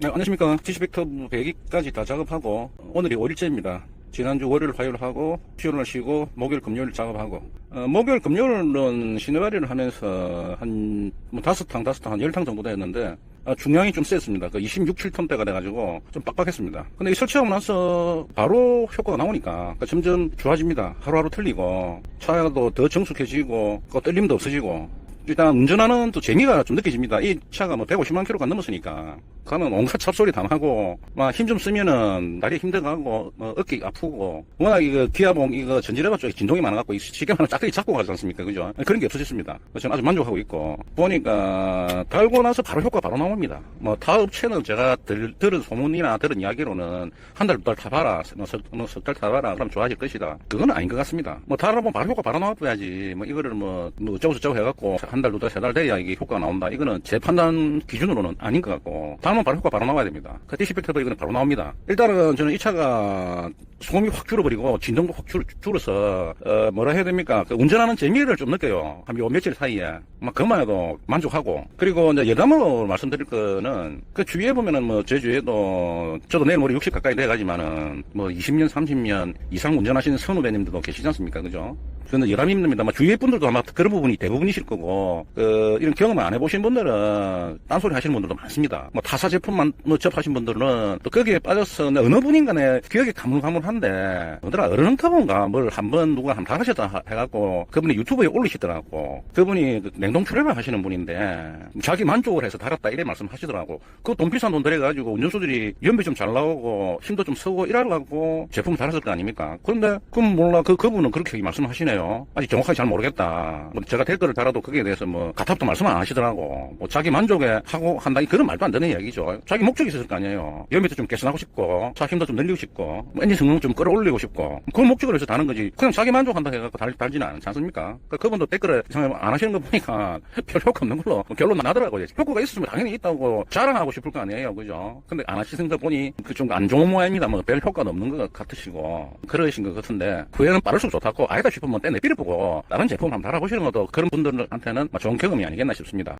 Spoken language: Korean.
네, 안녕하십니까. TC백터 100기까지 다 작업하고, 오늘이 5일째입니다. 지난주 월요일, 화요일 하고, 수요일 쉬고, 목요일, 금요일 작업하고, 어, 목요일, 금요일은 시내발이를 하면서 한, 뭐, 다섯 탕, 다섯 탕, 한 열 탕 정도 됐는데, 아, 중량이 좀 셌습니다. 그 26, 7톤대가 돼가지고 좀 빡빡했습니다. 근데 이 설치하고 나서 바로 효과가 나오니까 그러니까 점점 좋아집니다. 하루하루 틀리고 차도 더 정숙해지고 그 떨림도 없어지고 일단 운전하는 또 재미가 좀 느껴집니다. 이 차가 뭐 150만 킬로가 넘었으니까 가면 온갖 잡소리 다 하고 막 힘 좀 쓰면은 다리 힘들어가고 뭐 어깨 아프고 워낙 이거 기아봉 이거 전지레바 쪽에 진동이 많아갖고 이 시계 하나 짝짝이 잡고 가지 않습니까? 그죠? 그런 게 없어졌습니다. 저는 아주 만족하고 있고 보니까 달고 나서 바로 효과 바로 나옵니다. 뭐 타 업체는 제가 들, 들은 소문이나 들은 이야기로는 한 달 두달 타봐라 뭐석달 타봐라 그럼 좋아질 것이다. 그건 아닌 것 같습니다. 뭐 달아보면 바로 효과 바로 나와줘야지 뭐 이거를 뭐, 뭐 어쩌고 저쩌고 해갖고 한 달 두 달 세 달 돼야 이게 효과가 나온다. 이거는 제 판단 기준으로는 아닌 것 같고 달면 바로 효과 바로 나와야 됩니다. 그 디시펙터도 이거는 바로 나옵니다. 일단은 저는 이 차가 소음이 확 줄어버리고 진동도 확 줄, 줄어서 어, 뭐라 해야 됩니까? 그 운전하는 재미를 좀 느껴요. 한 요 며칠 사이에 막 그만 해도 만족하고 그리고 이제 여담으로 말씀드릴 거는 그 주위에 보면은 뭐 제 주위에도 저도 내일 모레 60 가까이 돼가지만은 뭐 20년 30년 이상 운전하시는 선후배님들도 계시지 않습니까? 그죠? 저는 여담이 힘듭니다. 뭐 주위의 분들도 아마 그런 부분이 대부분이실 거고, 그, 이런 경험을 안 해보신 분들은, 딴소리 하시는 분들도 많습니다. 뭐 타사 제품만 뭐 접하신 분들은 또 거기에 빠져서 어느 분인 간에 기억이 가물가물한데, 어더라, 어른터본가 뭘 한번 누가 한번 당하셨다 하- 해갖고, 그분이 유튜브에 올리시더라고. 그분이 그 냉동 출연을 하시는 분인데, 자기 만족을 해서 달았다 이래 말씀 하시더라고. 그 돈 비싼 돈 들여가지고 운전수들이 연비 좀 잘 나오고, 힘도 좀 쓰고 이러려고 제품을 달았을 거 아닙니까? 그런데, 그럼 몰라. 그, 그분은 그렇게 말씀하시네 요. 아직 정확하게 잘 모르겠다. 뭐 제가 댓글을 달아도 거기에 대해서 뭐, 가탑도 말씀 안 하시더라고. 뭐 자기 만족에 하고 한다. 그런 말도 안 되는 이야기죠. 자기 목적이 있었을 거 아니에요. 연비도 좀 개선하고 싶고, 차 힘도 좀 늘리고 싶고, 뭐 엔진 성능 좀 끌어올리고 싶고, 그 목적으로 해서 다는 거지. 그냥 자기 만족한다 해갖고 달, 달지는 않지 않습니까? 그, 그분도 이상하게 안 하시는 거 보니까 별 효과 없는 걸로 결론 나더라고요. 효과가 있었으면 당연히 있다고 자랑하고 싶을 거 아니에요. 그죠? 근데 안 하시는 거 보니 그 좀 안 좋은 모양입니다. 뭐 별 효과도 없는 것 같으시고, 그러신 것 같은데, 후회는 빠를수록 좋다고, 아니다 싶으면 떼내비를 보고, 다른 제품 한번 달아보시는 것도 그런 분들한테는 좋은 경험이 아니겠나 싶습니다.